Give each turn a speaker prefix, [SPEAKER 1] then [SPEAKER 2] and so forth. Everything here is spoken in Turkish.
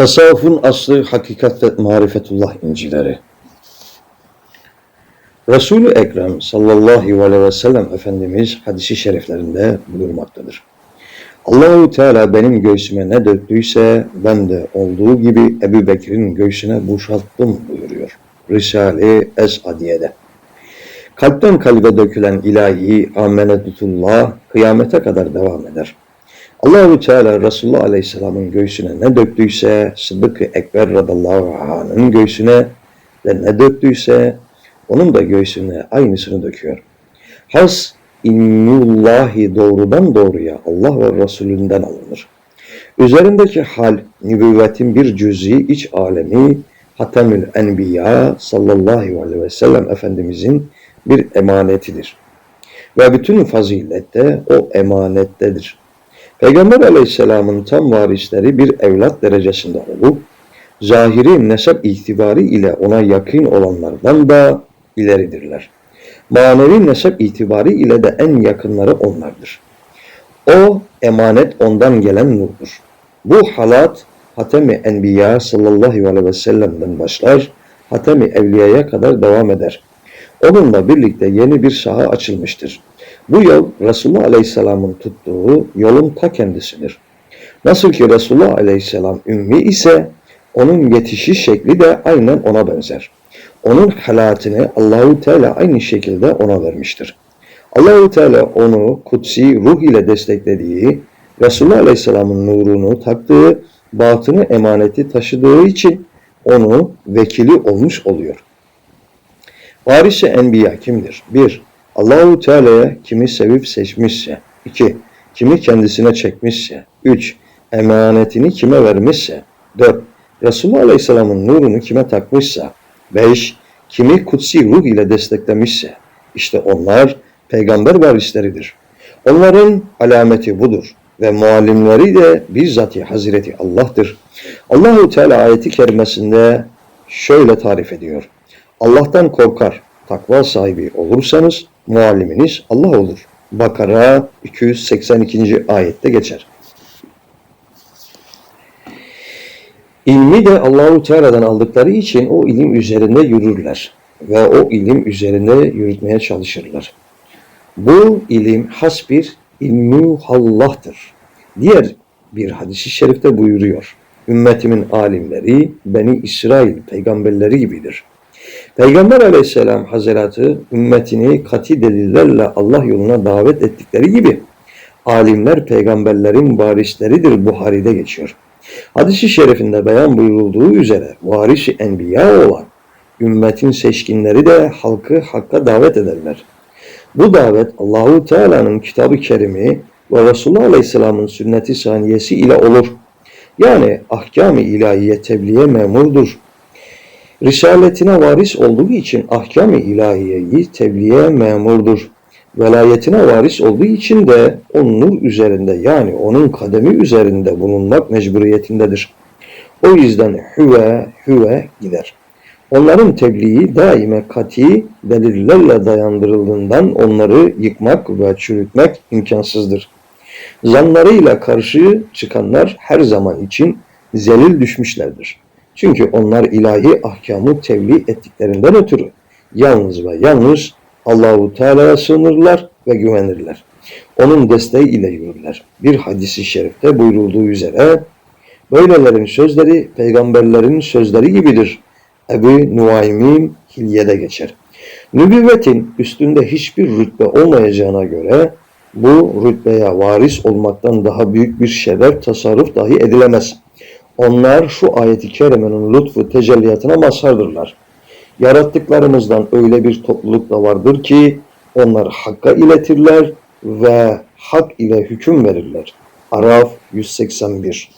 [SPEAKER 1] Tasavvufun aslı hakikat ve marifetullah incileri. Resul-i Ekrem sallallahu aleyhi ve sellem Efendimiz hadisi şeriflerinde buyurmaktadır. Allahu Teala benim göğsüme ne döktüyse ben de olduğu gibi Ebu Bekir'in göğsüne boşalttım buyuruyor. Risale-i Esadiye'de. Kalpten kalbe dökülen ilahi amenetullah kıyamete kadar devam eder. Allahu Teala Resulullah Aleyhisselam'ın göğsüne ne döktüyse Sıddık-ı Ekber radallahu anh'ın göğsüne ve ne döktüyse onun da göğsüne aynısını döküyor. Has ilmullahi doğrudan doğruya Allah ve Resulünden alınır. Üzerindeki hal, nübüvvetin bir cüz'i iç alemi, Hatemül Enbiya sallallahu aleyhi ve sellem Efendimizin bir emanetidir. Ve bütün fazilet de o emanettedir. Peygamber aleyhisselamın tam varisleri bir evlat derecesinde olup, zahiri nesep itibari ile ona yakın olanlardan da ileridirler. Manevi nesep itibari ile de en yakınları onlardır. O emanet ondan gelen nurdur. Bu halat Hatem-i Enbiya sallallahu aleyhi ve sellem'den başlar, Hatem-i Evliya'ya kadar devam eder. Onunla birlikte yeni bir saha açılmıştır. Bu yol Resulullah Aleyhisselam'ın tuttuğu yolun ta kendisidir. Nasıl ki Resulullah Aleyhisselam ümmi ise onun yetişiş şekli de aynen ona benzer. Onun halatını Allahu Teala aynı şekilde ona vermiştir. Allahu Teala onu kutsi ruh ile desteklediği, Resulullah Aleyhisselam'ın nurunu taktığı, batını emaneti taşıdığı için onu vekili olmuş oluyor. Varisi Enbiya kimdir? 1. Allahu Teala'ya kimi sevip seçmişse. 2. Kimi kendisine çekmişse. 3. Emanetini kime vermişse. 4. Resulullah Aleyhisselam'ın nurunu kime takmışsa. 5. Kimi kutsi ruh ile desteklemişse. İşte onlar peygamber varisleridir. Onların alameti budur ve muallimleri de bizzati Hazreti Allah'tır. Allahu Teala ayeti kerimesinde şöyle tarif ediyor. Allah'tan korkar, takva sahibi olursanız mualliminiz Allah olur. Bakara 282. ayette geçer. İlmi de Allahu Teala'dan aldıkları için o ilim üzerinde yürürler ve o ilim üzerinde yürütmeye çalışırlar. Bu ilim has bir ilmu Allah'tır. Diğer bir hadisi şerifte buyuruyor. Ümmetimin alimleri Beni İsrail peygamberleri gibidir. Peygamber aleyhisselam hazretleri ümmetini kati delillerle Allah yoluna davet ettikleri gibi alimler peygamberlerin varisleridir Buhari'de geçiyor. Hadis-i şerifinde beyan buyurulduğu üzere varisi enbiya olan ümmetin seçkinleri de halkı hakka davet ederler. Bu davet Allahu Teala'nın kitabı kerimi ve Resulullah Aleyhisselam'ın sünneti saniyesi ile olur. Yani ahkam-ı ilahiye tebliğe memurdur. Risaletine varis olduğu için ahkam-ı ilahiyeyi tebliğe memurdur. Velayetine varis olduğu için de onun nur üzerinde yani onun kademi üzerinde bulunmak mecburiyetindedir. O yüzden hüve hüve gider. Onların tebliği daime kati delillerle dayandırıldığından onları yıkmak ve çürütmek imkansızdır. Zanlarıyla karşı çıkanlar her zaman için zelil düşmüşlerdir. Çünkü onlar ilahi ahkamı tebliğ ettiklerinden ötürü yalnız ve yalnız Allahu Teala'ya sığınırlar ve güvenirler. Onun desteği ile yürürler. Bir hadisi şerifte buyurulduğu üzere böylelerin sözleri peygamberlerin sözleri gibidir. Ebu Nuaym'in hilyede geçer. Nübüvvetin üstünde hiçbir rütbe olmayacağına göre bu rütbeye varis olmaktan daha büyük bir şeref tasarruf dahi edilemez. Onlar şu ayeti kerimenin lütfu tecelliyatına mazhardırlar. Yarattıklarımızdan öyle bir topluluk da vardır ki onlar hakka iletirler ve hak ile hüküm verirler. Araf 181